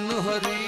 মনোহরী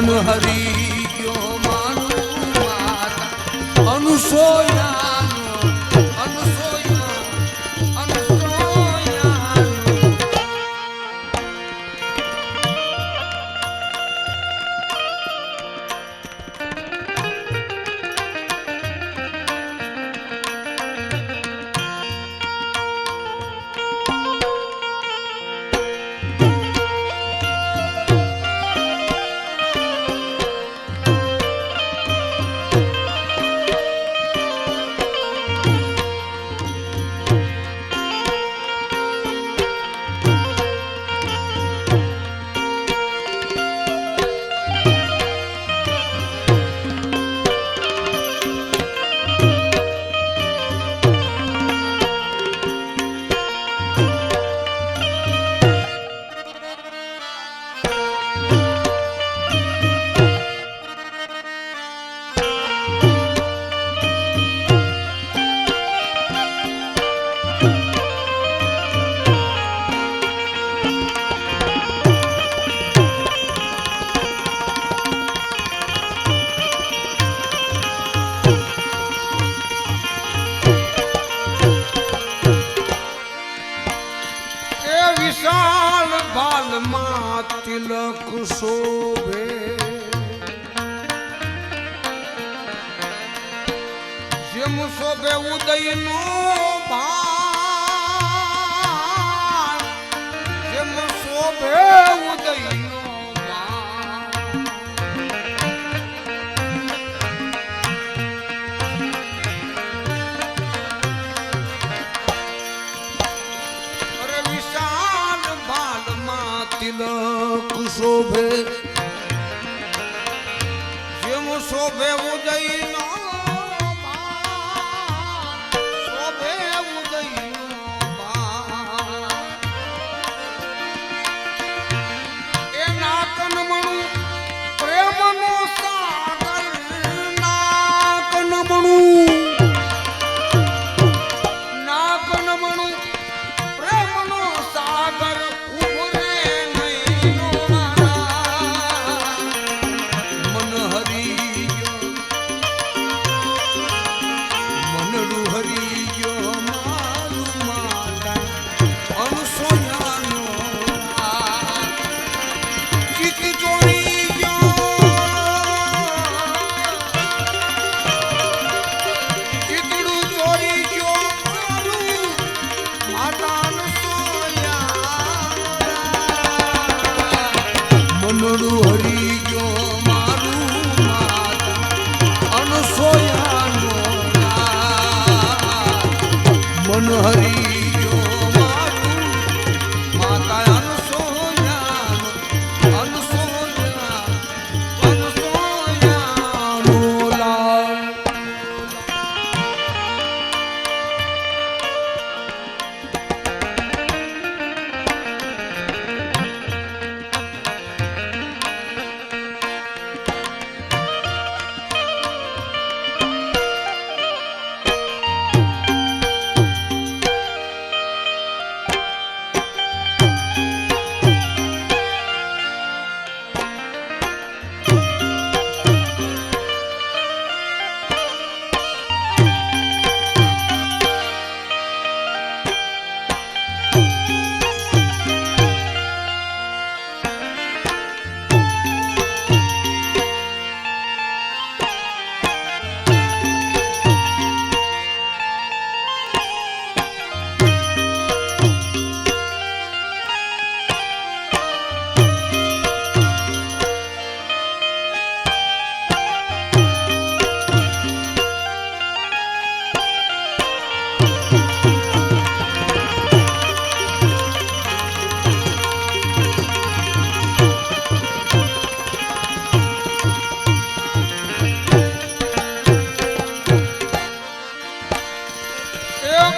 মনোহরী શોભે જેમ શોભે ઉદય નો ભાન જેમ શોભે ઉદય શોભે. જેમ શોભે ઉદયનો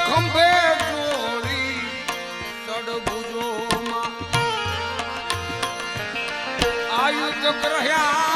ખંભે ચોરી સડભુજોમાં. આયુધ રહ્યા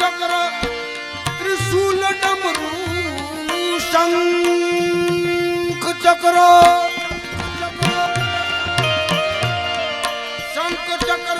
ચક્ર ત્રિશુલ ડમરું શંખ ચક્ર. શંખ ચક્ર.